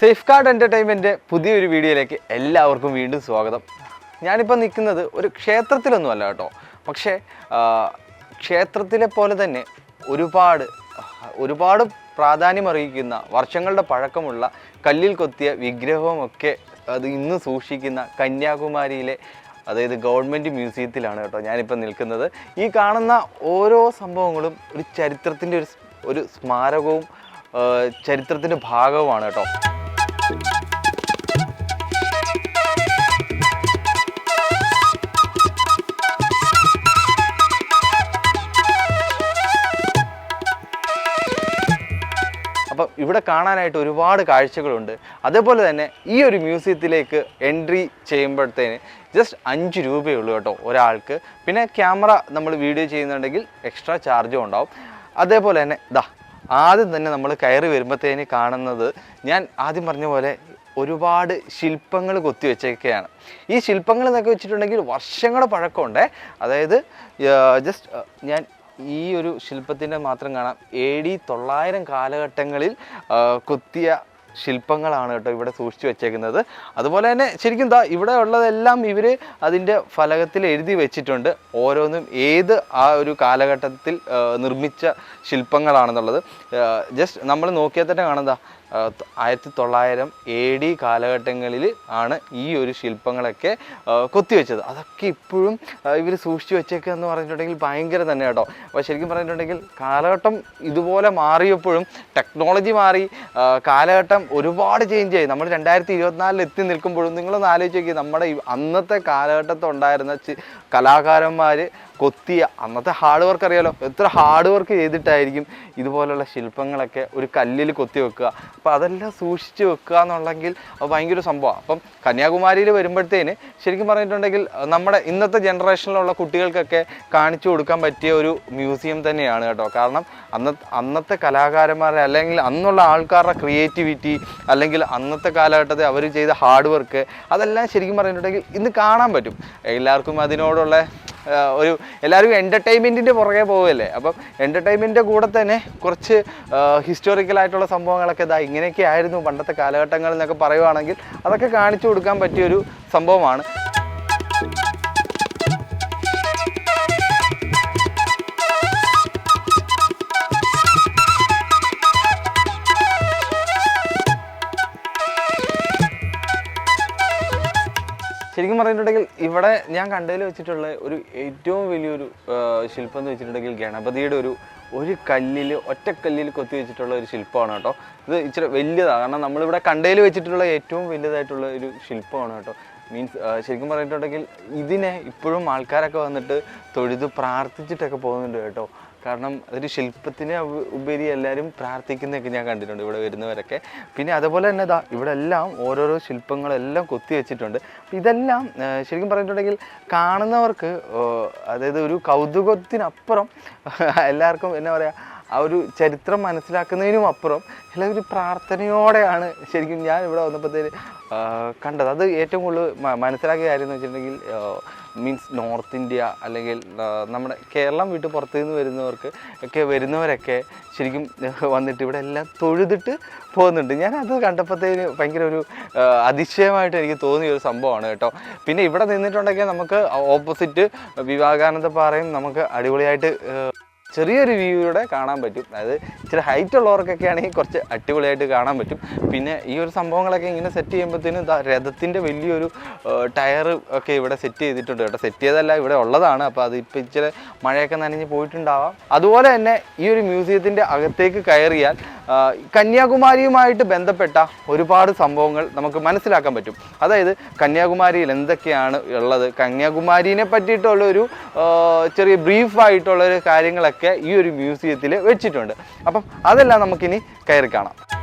Safe guard entertainment പുതിയൊരു വീഡിയോയിലേക്ക് എല്ലാവർക്കും വീണ്ടും സ്വാഗതം. ഞാനിപ്പോൾ നിൽക്കുന്നത് ഒരു ക്ഷേത്രത്തിലൊന്നുമല്ല കേട്ടോ. പക്ഷേ ക്ഷേത്രത്തിലെ പോലെ തന്നെ ഒരുപാട് ഒരുപാട് പ്രാധാന്യം അറിയിക്കുന്ന വർഷങ്ങളുടെ പഴക്കമുള്ള കല്ലിൽ കൊത്തിയ വിഗ്രഹമൊക്കെ അത് ഇന്ന് സൂക്ഷിക്കുന്ന കന്യാകുമാരിയിലെ അതായത് ഗവൺമെന്റ് മ്യൂസിയത്തിലാണ് കേട്ടോ ഞാനിപ്പോൾ നിൽക്കുന്നത്. ഈ കാണുന്ന ഓരോ സംഭവങ്ങളും ഒരു ചരിത്രത്തിന്റെ ഒരു ഒരു സ്മാരകവും ചരിത്രത്തിന്റെ ഭാഗവുമാണ് കേട്ടോ. അപ്പം ഇവിടെ കാണാനായിട്ട് ഒരുപാട് കാഴ്ചകളുണ്ട്. അതേപോലെ തന്നെ ഈ ഒരു മ്യൂസിയത്തിലേക്ക് എൻട്രി ചെയ്യുമ്പോഴത്തേന് ജസ്റ്റ് അഞ്ച് രൂപയേ ഉള്ളൂ കേട്ടോ ഒരാൾക്ക്. പിന്നെ ക്യാമറ നമ്മൾ വീഡിയോ ചെയ്യുന്നുണ്ടെങ്കിൽ എക്സ്ട്രാ ചാർജും ഉണ്ടാവും. അതേപോലെ തന്നെ ദാ ആദ്യം തന്നെ നമ്മൾ കയറി വരുമ്പോഴത്തേന് കാണുന്നത് ഞാൻ ആദ്യം പറഞ്ഞ പോലെ ഒരുപാട് ശില്പങ്ങൾ കൊത്തിവെച്ചൊക്കെയാണ് ഈ ശില്പങ്ങൾ എന്നൊക്കെ വെച്ചിട്ടുണ്ടെങ്കിൽ വർഷങ്ങളുടെ പഴക്കമുണ്ട്. അതായത് ജസ്റ്റ് ഞാൻ ഈ ഒരു ശില്പത്തിന്റെ മാത്രം കാണാം. എ ഡി തൊള്ളായിരം കാലഘട്ടങ്ങളിൽ കൊത്തിയ ശില്പങ്ങളാണ് കേട്ടോ ഇവിടെ സൂക്ഷിച്ചു വെച്ചേക്കുന്നത്. അതുപോലെ തന്നെ ശരിക്കും എന്താ ഇവിടെ ഉള്ളതെല്ലാം ഇവർ അതിന്റെ ഫലകത്തിൽ എഴുതി വെച്ചിട്ടുണ്ട്. ഓരോന്നും ഏത് ആ ഒരു കാലഘട്ടത്തിൽ നിർമ്മിച്ച ശില്പങ്ങളാണെന്നുള്ളത്. ജസ്റ്റ് നമ്മൾ നോക്കിയാൽ തന്നെ കാണുന്നതാ ആയിരത്തി തൊള്ളായിരം എ ഡി കാലഘട്ടങ്ങളിൽ ആണ് ഈ ഒരു ശില്പങ്ങളൊക്കെ കൊത്തിവെച്ചത്. അതൊക്കെ ഇപ്പോഴും ഇവർ സൂക്ഷിച്ചു വെച്ചേക്കുക എന്ന് പറഞ്ഞിട്ടുണ്ടെങ്കിൽ ഭയങ്കര തന്നെ കേട്ടോ. അപ്പോൾ ശരിക്കും പറഞ്ഞിട്ടുണ്ടെങ്കിൽ കാലഘട്ടം ഇതുപോലെ മാറിയപ്പോഴും ടെക്നോളജി മാറി കാലഘട്ടം ഒരുപാട് ചേഞ്ച് ആയി. നമ്മൾ രണ്ടായിരത്തി ഇരുപത്തിനാലിൽ എത്തി നിൽക്കുമ്പോഴും നിങ്ങളൊന്ന് ആലോചിച്ച് നോക്കി നമ്മുടെ അന്നത്തെ കാലഘട്ടത്തുണ്ടായിരുന്ന കലാകാരന്മാർ കൊത്തിയ അന്നത്തെ ഹാർഡ് വർക്ക് അറിയാലോ? എത്ര ഹാർഡ് വർക്ക് ചെയ്തിട്ടായിരിക്കും ഇതുപോലുള്ള ശില്പങ്ങളൊക്കെ ഒരു കല്ലിൽ കൊത്തി വെക്കുക അപ്പോൾ അതെല്ലാം സൂക്ഷിച്ച് വെക്കുക എന്നുണ്ടെങ്കിൽ ഭയങ്കര സംഭവമാണ് അപ്പം കന്യാകുമാരിയിൽ വരുമ്പോഴത്തേന് ശരിക്കും പറഞ്ഞിട്ടുണ്ടെങ്കിൽ നമ്മുടെ ഇന്നത്തെ ജനറേഷനിലുള്ള കുട്ടികൾക്കൊക്കെ കാണിച്ചു കൊടുക്കാൻ പറ്റിയ ഒരു മ്യൂസിയം തന്നെയാണ് കേട്ടോ. കാരണം അന്ന അന്നത്തെ കലാകാരന്മാരെ അല്ലെങ്കിൽ അന്നുള്ള ആൾക്കാരുടെ ക്രിയേറ്റിവിറ്റി അല്ലെങ്കിൽ അന്നത്തെ കാലഘട്ടത്തിൽ അവർ ചെയ്ത ഹാർഡ് വർക്ക് അതെല്ലാം ശരിക്കും പറഞ്ഞിട്ടുണ്ടെങ്കിൽ ഇന്ന് കാണാൻ പറ്റും. എല്ലാവർക്കും അതിനോടുള്ള ഒരു എല്ലാവരും എന്റർടൈൻമെന്റിന്റെ പുറകെ പോവുകയല്ലേ? അപ്പം എന്റർടൈൻമെന്റിന്റെ കൂടെ തന്നെ കുറച്ച് ഹിസ്റ്റോറിക്കലായിട്ടുള്ള സംഭവങ്ങളൊക്കെ ഇതാ ഇങ്ങനെയൊക്കെ ആയിരുന്നു പണ്ടത്തെ കാലഘട്ടങ്ങളിൽ നിന്നൊക്കെ പറയുവാണെങ്കിൽ അതൊക്കെ കാണിച്ചു കൊടുക്കാൻ പറ്റിയൊരു സംഭവമാണ്. ശരിക്കും പറഞ്ഞിട്ടുണ്ടെങ്കിൽ ഇവിടെ ഞാൻ കണ്ടതിൽ വെച്ചിട്ടുള്ള ഒരു ഏറ്റവും വലിയൊരു ശില്പം എന്ന് വെച്ചിട്ടുണ്ടെങ്കിൽ ഗണപതിയുടെ ഒരു ഒരു കല്ലിൽ ഒറ്റക്കല്ലിൽ കൊത്തി വെച്ചിട്ടുള്ള ഒരു ശില്പമാണ് കേട്ടോ. ഇത് ഇച്ചിരി വലിയതാണ് കാരണം നമ്മളിവിടെ കണ്ടതിൽ വെച്ചിട്ടുള്ള ഏറ്റവും വലുതായിട്ടുള്ള ഒരു ശില്പമാണ് കേട്ടോ. മീൻസ് ശരിക്കും പറഞ്ഞിട്ടുണ്ടെങ്കിൽ ഇതിനെ ഇപ്പോഴും ആൾക്കാരൊക്കെ വന്നിട്ട് തൊഴുത് പ്രാർത്ഥിച്ചിട്ടൊക്കെ പോകുന്നുണ്ട് കേട്ടോ. കാരണം അതൊരു ശില്പത്തിന് ഉപ- ഉപരി എല്ലാവരും പ്രാർത്ഥിക്കുന്നതൊക്കെ ഞാൻ കണ്ടിട്ടുണ്ട് ഇവിടെ വരുന്നവരൊക്കെ. പിന്നെ അതുപോലെ തന്നെ ഇതാ ഇവിടെ എല്ലാം ഓരോരോ ശില്പങ്ങളെല്ലാം കൊത്തി വെച്ചിട്ടുണ്ട്. ഇതെല്ലാം ശരിക്കും പറഞ്ഞിട്ടുണ്ടെങ്കിൽ കാണുന്നവർക്ക് അതായത് ഒരു കൗതുകത്തിനപ്പുറം എല്ലാവർക്കും എന്നാ പറയുക ആ ഒരു ചരിത്രം മനസ്സിലാക്കുന്നതിനും അപ്പുറം എല്ലാ ഒരു പ്രാർത്ഥനയോടെയാണ് ശരിക്കും ഞാൻ ഇവിടെ വന്നപ്പോഴത്തേന് കണ്ടത്. അത് ഏറ്റവും കൂടുതൽ മനസ്സിലാക്കിയ കാര്യം എന്ന് വെച്ചിട്ടുണ്ടെങ്കിൽ മീൻസ് നോർത്ത് ഇന്ത്യ അല്ലെങ്കിൽ നമ്മുടെ കേരളം വിട്ട് പുറത്തു നിന്ന് വരുന്നവർക്ക് ഒക്കെ വരുന്നവരൊക്കെ ശരിക്കും വന്നിട്ട് ഇവിടെ എല്ലാം തൊഴുതിട്ട് പോകുന്നുണ്ട്. ഞാൻ അത് കണ്ടപ്പോഴത്തേന് ഭയങ്കര ഒരു അതിശയമായിട്ട് എനിക്ക് തോന്നിയ ഒരു സംഭവമാണ് കേട്ടോ. പിന്നെ ഇവിടെ നിന്നിട്ടുണ്ടെങ്കിൽ നമുക്ക് ഓപ്പോസിറ്റ് വിവേകാനന്ദ പാറയും നമുക്ക് അടിപൊളിയായിട്ട് ചെറിയൊരു വ്യൂയിലൂടെ കാണാൻ പറ്റും. അതായത് ഇച്ചിരി ഹൈറ്റ് ഉള്ളവർക്കൊക്കെ ആണെങ്കിൽ കുറച്ച് അടിപൊളിയായിട്ട് കാണാൻ പറ്റും. പിന്നെ ഈ ഒരു സംഭവങ്ങളൊക്കെ ഇങ്ങനെ സെറ്റ് ചെയ്യുമ്പോഴത്തേനും രഥത്തിന്റെ വലിയൊരു ടയർ ഒക്കെ ഇവിടെ സെറ്റ് ചെയ്തിട്ടുണ്ട് കേട്ടോ. സെറ്റ് ചെയ്തല്ല ഇവിടെ ഉള്ളതാണ്. അപ്പോൾ അത് ഇപ്പോൾ ഇച്ചിരി മഴയൊക്കെ നനഞ്ഞ് പോയിട്ടുണ്ടാവാം. അതുപോലെ തന്നെ ഈ ഒരു മ്യൂസിയത്തിന്റെ അകത്തേക്ക് കയറിയാൽ കന്യാകുമാരിയുമായിട്ട് ബന്ധപ്പെട്ട ഒരുപാട് സംഭവങ്ങൾ നമുക്ക് മനസ്സിലാക്കാൻ പറ്റും. അതായത് കന്യാകുമാരിയിൽ എന്തൊക്കെയാണ് ഉള്ളത്? കന്യാകുമാരിനെ പറ്റിയിട്ടുള്ള ഒരു ചെറിയ ബ്രീഫായിട്ടുള്ള കാര്യങ്ങളൊക്കെ ഈ ഒരു മ്യൂസിയത്തിൽ വെച്ചിട്ടുണ്ട്. അപ്പം അതെല്ലാം നമുക്കിനി കയറി കാണാം.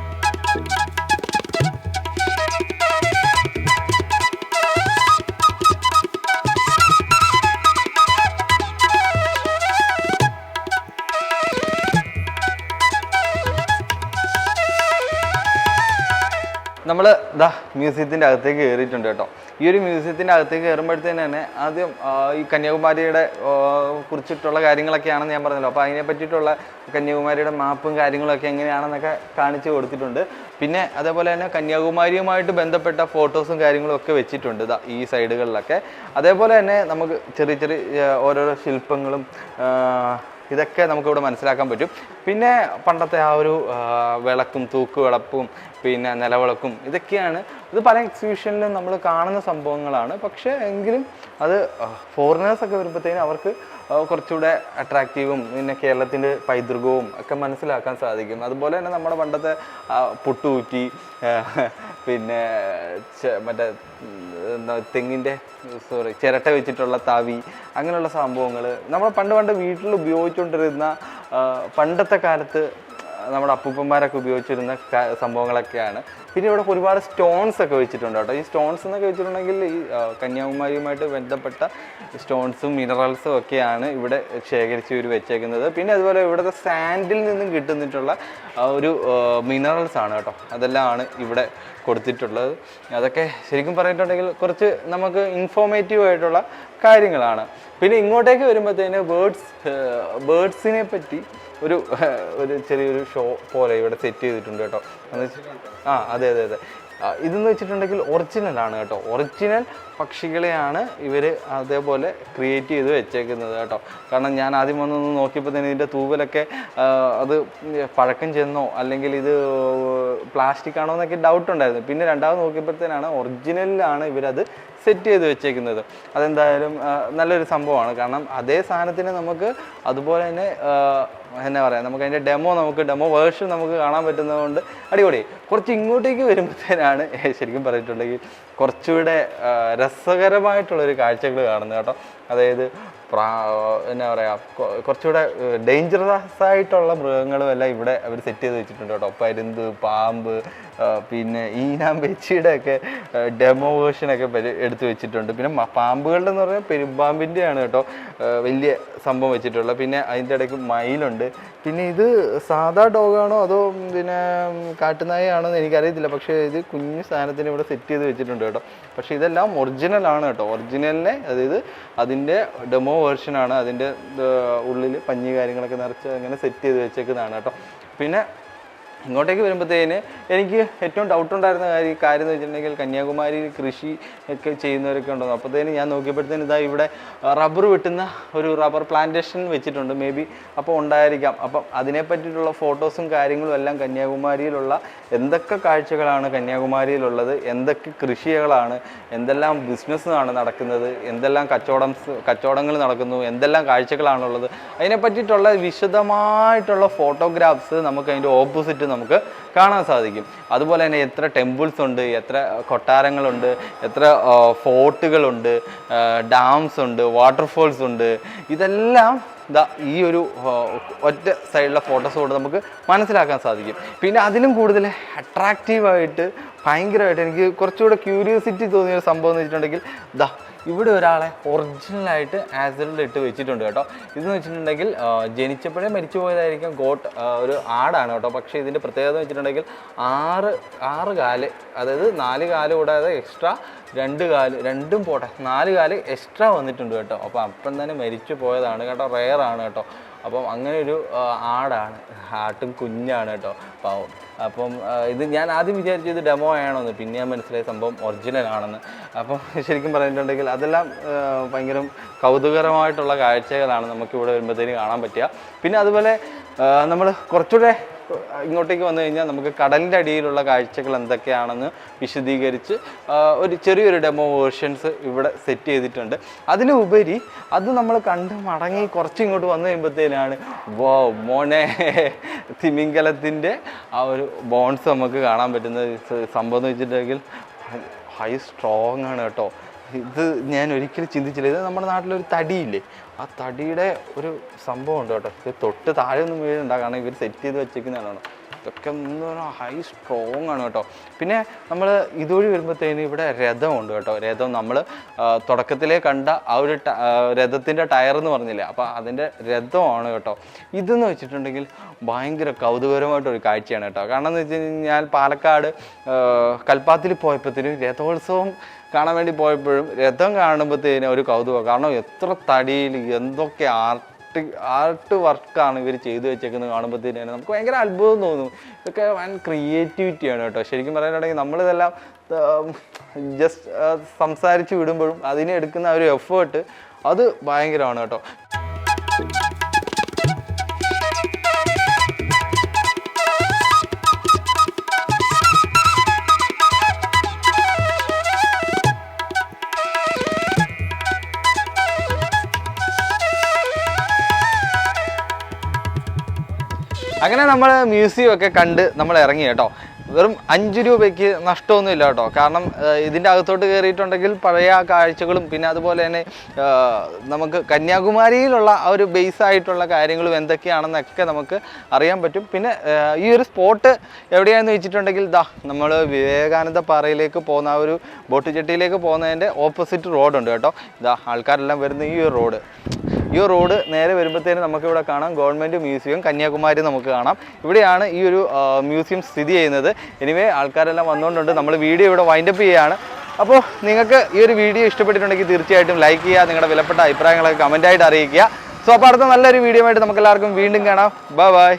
നമ്മൾ ദാ മ്യൂസിയത്തിന്റെ അകത്തേക്ക് കയറിയിട്ടുണ്ട് കേട്ടോ. ഈ ഒരു മ്യൂസിയത്തിന്റെ അകത്തേക്ക് കയറുമ്പോഴത്തേന് തന്നെ ആദ്യം ഈ കന്യാകുമാരിയുടെ കുറിച്ചിട്ടുള്ള കാര്യങ്ങളൊക്കെയാണെന്ന് ഞാൻ പറഞ്ഞല്ലോ. അപ്പോൾ അതിനെ പറ്റിയിട്ടുള്ള കന്യാകുമാരിയുടെ മാപ്പും കാര്യങ്ങളൊക്കെ എങ്ങനെയാണെന്നൊക്കെ കാണിച്ചു കൊടുത്തിട്ടുണ്ട്. പിന്നെ അതേപോലെ തന്നെ കന്യാകുമാരിയുമായിട്ട് ബന്ധപ്പെട്ട ഫോട്ടോസും കാര്യങ്ങളും ഒക്കെ വെച്ചിട്ടുണ്ട് ഇതാ ഈ സൈഡുകളിലൊക്കെ. അതേപോലെ തന്നെ നമുക്ക് ചെറിയ ചെറിയ ഓരോരോ ശില്പങ്ങളും ഇതൊക്കെ നമുക്കിവിടെ മനസ്സിലാക്കാൻ പറ്റും. പിന്നെ പണ്ടത്തെ ആ ഒരു വിളക്കും തൂക്കുവിളപ്പും പിന്നെ നിലവിളക്കും ഇതൊക്കെയാണ്. ഇത് പല എക്സിബിഷനിലും നമ്മൾ കാണുന്ന സംഭവങ്ങളാണ്. പക്ഷേ എങ്കിലും അത് ഫോറിനേഴ്സൊക്കെ വരുമ്പോഴത്തേനും അവർക്ക് കുറച്ചുകൂടെ അട്രാക്റ്റീവും പിന്നെ കേരളത്തിന്റെ പൈതൃകവും ഒക്കെ മനസ്സിലാക്കാൻ സാധിക്കും. അതുപോലെ തന്നെ നമ്മുടെ പണ്ടത്തെ പുട്ടുകൂറ്റി പിന്നെ മറ്റേ തെങ്ങിന്റെ സോറി ചിരട്ട വെച്ചിട്ടുള്ള താവി അങ്ങനെയുള്ള സംഭവങ്ങൾ നമ്മൾ പണ്ട് പണ്ട് വീട്ടിൽ ഉപയോഗിച്ചുകൊണ്ടിരുന്ന പണ്ടത്തെ കാലത്ത് നമ്മുടെ അപ്പൂപ്പന്മാരൊക്കെ ഉപയോഗിച്ചിരുന്ന സംഭവങ്ങളൊക്കെയാണ്. പിന്നെ ഇവിടെ ഒരുപാട് സ്റ്റോൺസ് ഒക്കെ വെച്ചിട്ടുണ്ട് കേട്ടോ. ഈ സ്റ്റോൺസ് എന്നൊക്കെ വെച്ചിട്ടുണ്ടെങ്കിൽ ഈ കന്യാകുമാരിയുമായിട്ട് ബന്ധപ്പെട്ട സ്റ്റോൺസും മിനറൽസും ഒക്കെയാണ് ഇവിടെ ശേഖരിച്ച് ഇവർ വെച്ചേക്കുന്നത്. പിന്നെ അതുപോലെ ഇവിടുത്തെ സാൻഡിൽ നിന്നും കിട്ടുന്നിട്ടുള്ള ഒരു മിനറൽസ് ആണ് കേട്ടോ. അതെല്ലാമാണ് ഇവിടെ കൊടുത്തിട്ടുള്ളത്. അതൊക്കെ ശരിക്കും പറഞ്ഞിട്ടുണ്ടെങ്കിൽ കുറച്ച് നമുക്ക് ഇൻഫോർമേറ്റീവ് ആയിട്ടുള്ള കാര്യങ്ങളാണ്. പിന്നെ ഇങ്ങോട്ടേക്ക് വരുമ്പോഴത്തേന് ബേർഡ്സ് ബേർഡ്സിനെ പറ്റി ഒരു ഒരു ചെറിയൊരു ഷോ പോലെ ഇവിടെ സെറ്റ് ചെയ്തിട്ടുണ്ട് കേട്ടോ. ആ അതെ അതെ അതെ. ഇതെന്ന് വെച്ചിട്ടുണ്ടെങ്കിൽ ഒറിജിനൽ ആണ് കേട്ടോ. ഒറിജിനൽ പക്ഷികളെയാണ് ഇവർ അതേപോലെ ക്രിയേറ്റ് ചെയ്ത് വെച്ചേക്കുന്നത് കേട്ടോ. കാരണം ഞാൻ ആദ്യം വന്നൊന്ന് നോക്കിയപ്പോൾ തന്നെ ഇതിന്റെ തൂവലൊക്കെ അത് പഴക്കം ചെന്നോ അല്ലെങ്കിൽ ഇത് പ്ലാസ്റ്റിക് ആണോ എന്നൊക്കെ ഡൗട്ട് ഉണ്ടായിരുന്നു. പിന്നെ രണ്ടാമത് നോക്കിയപ്പോഴത്തേനാണ് ഒറിജിനലിലാണ് ഇവരത് സെറ്റ് ചെയ്ത് വെച്ചേക്കുന്നത്. അതെന്തായാലും നല്ലൊരു സംഭവമാണ്. കാരണം അതേ സാധനത്തിന് നമുക്ക് അതുപോലെ തന്നെ എന്നാ പറയുക നമുക്ക് അതിന്റെ ഡെമോ നമുക്ക് ഡെമോ വേർഷൻ നമുക്ക് കാണാൻ പറ്റുന്നതുകൊണ്ട് അടിപൊളി. കുറച്ച് ഇങ്ങോട്ടേക്ക് വരുമ്പോഴത്തേനാണ് ശരിക്കും പറഞ്ഞിട്ടുണ്ടെങ്കിൽ കുറച്ചുകൂടെ രസകരമായിട്ടുള്ളൊരു കാഴ്ചകൾ കാണുന്നത് കേട്ടോ. അതായത് പ്രാ എന്നാ പറയുക കുറച്ചുകൂടെ ഡേഞ്ചറസ് ആയിട്ടുള്ള മൃഗങ്ങളും എല്ലാം ഇവിടെ അവർ സെറ്റ് ചെയ്ത് വെച്ചിട്ടുണ്ട് കേട്ടോ. പരുന്ത് പാമ്പ് പിന്നെ ഈനാമ്പേച്ചിയുടെ ഒക്കെ ഡെമോ വേർഷനൊക്കെ എടുത്തു വെച്ചിട്ടുണ്ട്. പിന്നെ പാമ്പുകളുടെ എന്ന് പറഞ്ഞാൽ പെരുമ്പാമ്പിന്റെയാണ് കേട്ടോ വലിയ സംഭവം വെച്ചിട്ടുള്ളത്. പിന്നെ അതിന്റെ ഇടയ്ക്ക് മയിലുണ്ട്. പിന്നെ ഇത് സാധാ ഡോഗാണോ അതോ പിന്നെ കാട്ടുനായാണോ എന്ന് എനിക്കറിയത്തില്ല. പക്ഷേ ഇത് കുഞ്ഞു സാധനത്തിന് ഇവിടെ സെറ്റ് ചെയ്ത് വെച്ചിട്ടുണ്ട് കേട്ടോ. പക്ഷേ ഇതെല്ലാം ഒറിജിനലാണ് കേട്ടോ. ഒറിജിനലിനെ അതായത് അതിന്റെ ഡെമോ വേർഷനാണ് അതിന്റെ ഉള്ളിൽ പഞ്ഞി കാര്യങ്ങളൊക്കെ നിറച്ച് അങ്ങനെ സെറ്റ് ചെയ്ത് വെച്ചേക്കുന്നതാണ് കേട്ടോ. പിന്നെ ഇങ്ങോട്ടേക്ക് വരുമ്പോഴത്തേന് എനിക്ക് ഏറ്റവും ഡൗട്ട് ഉണ്ടായിരുന്ന കാര്യം കാര്യം എന്ന് വെച്ചിട്ടുണ്ടെങ്കിൽ കന്യാകുമാരി കൃഷി ഒക്കെ ചെയ്യുന്നവരൊക്കെ ഉണ്ടോ അപ്പോഴത്തേന് ഞാൻ നോക്കിയപ്പോഴത്തേന് ഇതാ ഇവിടെ റബ്ബർ വെട്ടുന്ന ഒരു റബ്ബർ പ്ലാന്റേഷൻ വെച്ചിട്ടുണ്ട്. മേ ബി അപ്പോൾ ഉണ്ടായിരിക്കാം. അപ്പം അതിനെ പറ്റിയിട്ടുള്ള ഫോട്ടോസും കാര്യങ്ങളും എല്ലാം കന്യാകുമാരിയിലുള്ള എന്തൊക്കെ കാഴ്ചകളാണ് കന്യാകുമാരിയിലുള്ളത് എന്തൊക്കെ കൃഷികളാണ് എന്തെല്ലാം ബിസിനസ് ആണ് നടക്കുന്നത് എന്തെല്ലാം കച്ചവടം കച്ചവടങ്ങൾ നടക്കുന്നു എന്തെല്ലാം കാഴ്ചകളാണുള്ളത് അതിനെ പറ്റിയിട്ടുള്ള വിശദമായിട്ടുള്ള ഫോട്ടോഗ്രാഫ്സ് നമുക്ക് അതിന്റെ ഓപ്പോസിറ്റ് നമുക്ക് കാണാൻ സാധിക്കും. അതുപോലെ തന്നെ എത്ര ടെമ്പിൾസ് ഉണ്ട് എത്ര കൊട്ടാരങ്ങളുണ്ട് എത്ര ഫോർട്ടുകളുണ്ട് ഡാംസ് ഉണ്ട് വാട്ടർഫോൾസ് ഉണ്ട്. ഇതെല്ലാം ദാ ഈ ഒരു ഒറ്റ സൈഡിലെ ഫോട്ടോസ് കൊണ്ട് നമുക്ക് മനസ്സിലാക്കാൻ സാധിക്കും. പിന്നെ അതിലും കൂടുതൽ അട്രാക്റ്റീവായിട്ട് ഭയങ്കരമായിട്ട് എനിക്ക് കുറച്ചുകൂടെ ക്യൂരിയോസിറ്റി തോന്നിയ ഒരു സംഭവം എന്ന് വെച്ചിട്ടുണ്ടെങ്കിൽ ദാ ഇവിടെ ഒരാളെ ഒറിജിനലായിട്ട് ആസിഡിൽ ഇട്ട് വെച്ചിട്ടുണ്ട് കേട്ടോ. ഇതെന്ന് വെച്ചിട്ടുണ്ടെങ്കിൽ ജനിച്ചപ്പോഴേ മരിച്ചു പോയതായിരിക്കും. ഗോട്ട് ഒരു ആടാണ് കേട്ടോ. പക്ഷേ ഇതിന്റെ പ്രത്യേകത എന്ന് വെച്ചിട്ടുണ്ടെങ്കിൽ ആറ് ആറ് കാൽ അതായത് നാല് കാൽ കൂടാതെ എക്സ്ട്രാ രണ്ട് കാൽ രണ്ടും പോട്ടെ നാല് കാൽ എക്സ്ട്രാ വന്നിട്ടുണ്ട് കേട്ടോ. അപ്പോൾ അപ്പം തന്നെ മരിച്ചു പോയതാണ് കേട്ടോ. ആണ് കേട്ടോ. അപ്പം അങ്ങനെ ഒരു ആടാണ്. ആട്ടും കുഞ്ഞാണ് കേട്ടോ പാവം. അപ്പം ഇത് ഞാൻ ആദ്യം വിചാരിച്ചു ഇത് ഡെമോ ആണോന്ന് പിന്നെ ഞാൻ മനസ്സിലായ സംഭവം ഒറിജിനൽ ആണെന്ന്. അപ്പം ശരിക്കും പറഞ്ഞിട്ടുണ്ടെങ്കിൽ അതെല്ലാം ഭയങ്കര കൗതുകരമായിട്ടുള്ള കാഴ്ചകളാണ് നമുക്കിവിടെ വരുമ്പോഴത്തേന് കാണാൻ പറ്റുക. പിന്നെ അതുപോലെ നമ്മൾ കുറച്ചുകൂടെ ഇങ്ങോട്ടേക്ക് വന്നു കഴിഞ്ഞാൽ നമുക്ക് കടലിന്റെ അടിയിലുള്ള കാഴ്ചകൾ എന്തൊക്കെയാണെന്ന് വിശദീകരിച്ച് ഒരു ചെറിയൊരു ഡെമോ വേർഷൻസ് ഇവിടെ സെറ്റ് ചെയ്തിട്ടുണ്ട്. അതിലുപരി അത് നമ്മൾ കണ്ട് മടങ്ങി കുറച്ച് ഇങ്ങോട്ട് വന്നു കഴിയുമ്പോഴത്തേനാണ് വോ മോനെ തിമിംഗലത്തിന്റെ ആ ഒരു ബോൺസ് നമുക്ക് കാണാൻ പറ്റുന്ന സംഭവം എന്ന് വെച്ചിട്ടുണ്ടെങ്കിൽ ഹൈ സ്ട്രോങ് ആണ് കേട്ടോ. ഇത് ഞാൻ ഒരിക്കലും ചിന്തിച്ചില്ല. ഇത് നമ്മുടെ നാട്ടിലൊരു തടിയില്ലേ? ആ തടിയുടെ ഒരു സംഭവം ഉണ്ട് കേട്ടോ. ഇത് തൊട്ട് താഴെ ഒന്നും വീഴുന്നുണ്ടാ കാരണം ഇവർ സെറ്റ് ചെയ്ത് വെച്ചേക്കുന്നതാണ്. ഇതൊക്കെ ഹൈ സ്ട്രോങ് ആണ് കേട്ടോ. പിന്നെ നമ്മൾ ഇതുവഴി വരുമ്പോഴത്തേന് ഇവിടെ രഥമുണ്ട് കേട്ടോ. രഥം നമ്മൾ തുടക്കത്തിലേ കണ്ട ആ ഒരു രഥത്തിന്റെ ടയർ എന്ന് പറഞ്ഞില്ലേ? അപ്പോൾ അതിന്റെ രഥമാണ് കേട്ടോ. ഇതെന്ന് വെച്ചിട്ടുണ്ടെങ്കിൽ ഭയങ്കര കൗതുകരമായിട്ടൊരു കാഴ്ചയാണ് കേട്ടോ. കാരണം എന്ന് വെച്ച് കഴിഞ്ഞാൽ പാലക്കാട് കൽപ്പാത്തിൽ പോയപ്പോഴത്തേനും രഥോത്സവം കാണാൻ വേണ്ടി പോയപ്പോഴും രഥം കാണുമ്പോഴത്തേനും ഒരു കൗതുകം. കാരണം എത്ര തടിയിൽ എന്തൊക്കെ ആർട്ട് ആർട്ട് ആർട്ട് വർക്കാണ് ഇവർ ചെയ്തു വെച്ചേക്കുന്നത് കാണുമ്പോഴത്തേനും നമുക്ക് ഭയങ്കര അത്ഭുതം തോന്നും. ഇതൊക്കെ വൻ ക്രിയേറ്റിവിറ്റിയാണ് കേട്ടോ. ശരിക്കും പറയാനുണ്ടെങ്കിൽ നമ്മളിതെല്ലാം ജസ്റ്റ് സംസാരിച്ച് വിടുമ്പോഴും അതിനെടുക്കുന്ന ആ ഒരു എഫേർട്ട് അത് ഭയങ്കരമാണ് കേട്ടോ. അങ്ങനെ നമ്മൾ മ്യൂസിയം ഒക്കെ കണ്ട് നമ്മൾ ഇറങ്ങി കേട്ടോ. വെറും അഞ്ച് രൂപയ്ക്ക് നഷ്ടമൊന്നുമില്ല കേട്ടോ. കാരണം ഇതിന്റെ അകത്തോട്ട് കയറിയിട്ടുണ്ടെങ്കിൽ പഴയ കാഴ്ചകളും പിന്നെ അതുപോലെ തന്നെ നമുക്ക് കന്യാകുമാരിയിലുള്ള ആ ഒരു ബേസ് ആയിട്ടുള്ള കാര്യങ്ങളും എന്തൊക്കെയാണെന്നൊക്കെ നമുക്ക് അറിയാൻ പറ്റും. പിന്നെ ഈ ഒരു സ്പോട്ട് എവിടെയാണെന്ന് വെച്ചിട്ടുണ്ടെങ്കിൽ ദാ നമ്മൾ വിവേകാനന്ദ പാറയിലേക്ക് പോകുന്ന ആ ഒരു ബോട്ട് ചെട്ടിയിലേക്ക് പോകുന്നതിന്റെ ഓപ്പോസിറ്റ് റോഡുണ്ട് കേട്ടോ. ഇതാ ആൾക്കാരെല്ലാം വരുന്ന ഈ ഒരു റോഡ് ഈ റോഡ് നേരെ വരുമ്പോഴത്തേനും നമുക്കിവിടെ കാണാം ഗവൺമെന്റ് മ്യൂസിയം കന്യാകുമാരി നമുക്ക് കാണാം. ഇവിടെയാണ് ഈ ഒരു മ്യൂസിയം സ്ഥിതി ചെയ്യുന്നത്. എനിവേ ആൾക്കാരെല്ലാം വന്നുകൊണ്ടുണ്ട് നമ്മൾ വീഡിയോ ഇവിടെ വൈൻഡപ്പ് ചെയ്യുകയാണ് അപ്പോൾ നിങ്ങൾക്ക് ഈ ഒരു വീഡിയോ ഇഷ്ടപ്പെട്ടിട്ടുണ്ടെങ്കിൽ തീർച്ചയായിട്ടും ലൈക്ക് ചെയ്യുക നിങ്ങളുടെ വിലപ്പെട്ട അഭിപ്രായങ്ങളൊക്കെ കമന്റായിട്ട് അറിയിക്കുക. സോ അപ്പോൾ അടുത്ത നല്ലൊരു വീഡിയോ ആയിട്ട് നമുക്ക് എല്ലാവർക്കും വീണ്ടും കാണാം. Bye bye